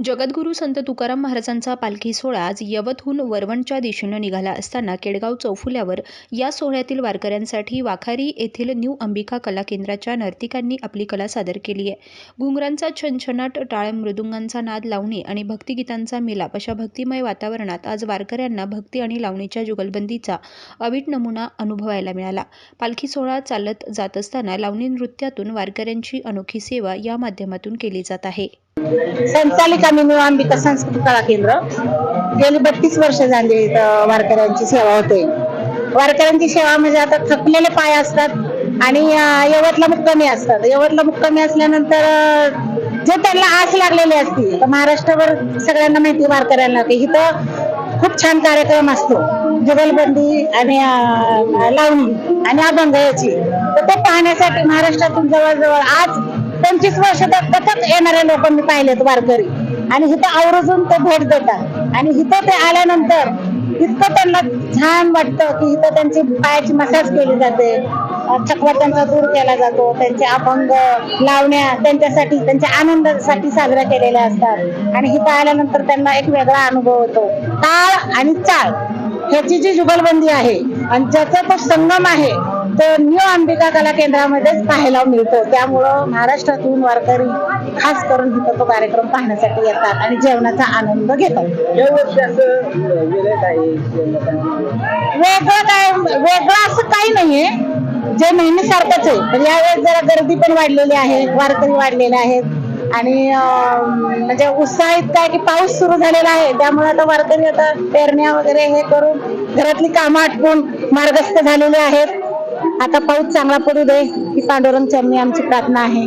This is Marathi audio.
जगद्गुरू संत तुकाराम महाराजांचा पालखी सोहळा आज यवतहून वरवणच्या दिशेनं निघाला असताना केडगाव चौफुल्यावर या सोहळ्यातील वारकऱ्यांसाठी वाखारी येथील न्यू अंबिका कला केंद्राच्या नर्तिकांनी आपली कला सादर केली आहे. घुंगरांचा छनछनाट टाळ मृदुंगांचा नाद लावणी आणि भक्तिगीतांचा मिलाप अशा भक्तिमय वातावरणात आज वारकऱ्यांना भक्ती आणि लावणीच्या जुगलबंदीचा अवीट नमुना अनुभवायला मिळाला. पालखी सोहळा चालत जात असताना लावणी नृत्यातून वारकऱ्यांची अनोखी सेवा या माध्यमातून केली जात आहे. संचालिका मी अंबिका सांस्कृतिक कला केंद्र गेली बत्तीस वर्ष झाली इथं वारकऱ्यांची सेवा होते. वारकऱ्यांची सेवा म्हणजे आता थकलेले पाय असतात आणि यवतला मुक्कामी असतात. यवतला मुक्कामी असल्यानंतर जे त्यांना आस लागलेली असती तर महाराष्ट्रभर सगळ्यांना माहिती वारकऱ्यांना की इथं खूप छान कार्यक्रम असतो. जुगलबंदी आणि लावणी आणि अभंग याची. तर ते पाहण्यासाठी महाराष्ट्रातून जवळजवळ आज पंचवीस वर्ष तथाच येणाऱ्या येणारे लोक मी पाहिलेत वारकरी. आणि इथं आवर्जून ते भेट देतात. आणि इथं ते आल्यानंतर इतकं त्यांना छान वाटतं की इथं त्यांची पायाची मसाज केली जाते. थकवा त्यांचा दूर केला जातो. त्यांचे अभंग लावण्या त्यांच्यासाठी त्यांच्या आनंदासाठी साजऱ्या केलेल्या असतात. आणि इथं आल्यानंतर त्यांना एक वेगळा अनुभव होतो. ताळ आणि चाळ ह्याची जी जुगलबंदी आहे आणि ज्याचा तो संगम आहे तो न्यू अंबिका कला केंद्रामध्येच पाहायला मिळतो. त्यामुळं महाराष्ट्रातून वारकरी खास करून इथं तो कार्यक्रम पाहण्यासाठी येतात आणि जेवणाचा आनंद घेतात. वेगळं काय? वेगळं असं काही नाहीये. जे नेहमी सारखंच आहे. पण यावेळेस जरा गर्दी पण वाढलेली आहे वारकरी वाढलेले आहेत. आणि म्हणजे उत्साहित काय की पाऊस सुरू झालेला आहे. त्यामुळे आता वारकरी आता पेरण्या वगैरे हे करून घरातली कामं आटपून मार्गस्थ झालेले आहेत. आता पाऊस चांगला पडू दे. ही पांडुरंग चरणी आमची प्रार्थना आहे.